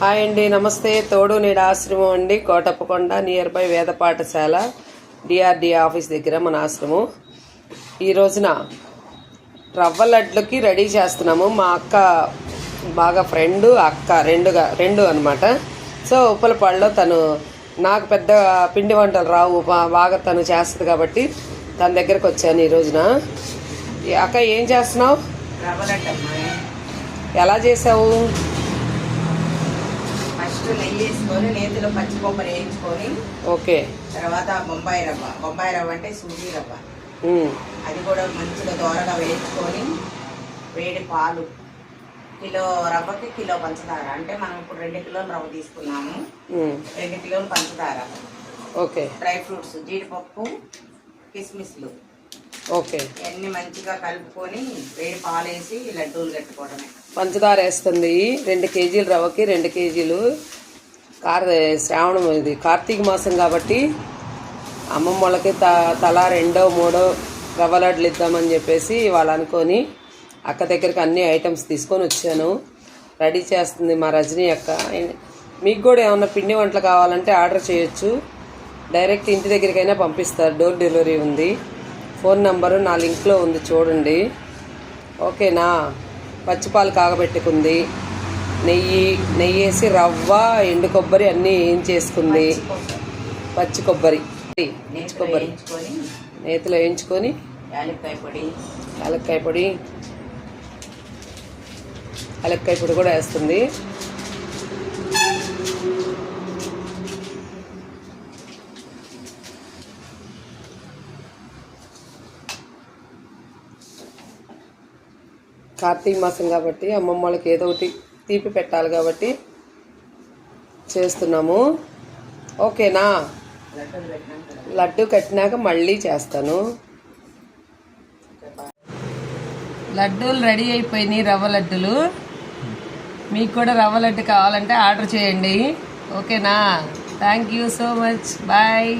Hi అండి నమస్తే. తోడు నేడు ఆశ్రమం అండి కోటప్పకొండ నియర్ బై వేద పాఠశాల డిఆర్డి ఆఫీస్ దగ్గర మన ఆశ్రమం. ఈ రోజున రవ్వ లడ్లకి రెడీ చేస్తున్నాము. మా అక్క బాగా ఫ్రెండ్ అక్క రెండుగా రెండు అనమాట సో ఉప్పలపాడులో తను నాకు పెద్ద పిండి వంటలు రావు బాగా తను చేస్తుంది కాబట్టి తన దగ్గరకు వచ్చాను ఈ రోజున. అక్క ఏం చేస్తున్నావు? ఎలా చేసావు? ఫస్ట్ నెయ్యి వేసుకొని నేతిలో పచ్చి కొబ్బరి వేయించుకొని ఓకే. తర్వాత బొంబాయి రవ్వ. బొంబాయి రవ్వ అంటే సూజీ రవ్వ. అది కూడా మంచిగా దోరగా వేయించుకొని వేడి పాలు. కిలో రవ్వకి కిలో పంచదార. అంటే మనం ఇప్పుడు రెండు కిలోలు రవ్వ తీసుకున్నాము. రెండు కిలోలు పంచదార. ఓకే. డ్రై ఫ్రూట్స్ జీడిపప్పు కిస్మిస్లు. ఓకే. ఇవన్నీ మంచిగా కలుపుకొని వేడి పాలు వేసి లడ్డూలు కట్టుకోవడమే. పంచదార వేస్తుంది. రెండు కేజీలు రవ్వకి రెండు కేజీలు కార్ శ్రావణం ఇది కార్తీక మాసం కాబట్టి అమ్మమ్మ వాళ్ళకి త తలా రెండో మూడో రవ్వ లడ్లు ఇద్దామని చెప్పేసి వాళ్ళు అనుకొని అక్క దగ్గరికి అన్ని ఐటమ్స్ తీసుకొని వచ్చాను. రెడీ చేస్తుంది మా రజనీ అక్క. మీకు కూడా ఏమన్నా పిండి వంటలు కావాలంటే ఆర్డర్ చేయొచ్చు. డైరెక్ట్ ఇంటి దగ్గరికైనా పంపిస్తారు. డోర్ డెలివరీ ఉంది. ఫోన్ నంబరు నా లింక్లో ఉంది చూడండి. ఓకేనా? పచ్చిపాలు కాగబెట్టుకుంది. నెయ్యి నెయ్యి వేసి రవ్వ ఎండు కొబ్బరి అన్నీ ఏం చేసుకుంది? పచ్చి కొబ్బరి. పచ్చి కొబ్బరి. వేయించుకొని నేతిలో వేయించుకొని యాలక్కాయ పొడి. యాలక్కాయ పొడి. యాలక్కాయ పొడి కూడా వేస్తుంది. కార్తీక మాసం కాబట్టి అమ్మమ్మ వాళ్ళకి ఏదో ఒకటి తీపి పెట్టాలి కాబట్టి చేస్తున్నాము. ఓకేనా? లడ్డు కట్టినాక మళ్ళీ చేస్తాను. లడ్డూలు రెడీ అయిపోయినాయి రవ్వ లడ్డులు. మీకు కూడా రవ్వ లడ్డు కావాలంటే ఆర్డర్ చేయండి. ఓకేనా? Thank you so much. Bye.